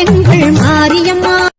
எங்கள் மாரியம்மா.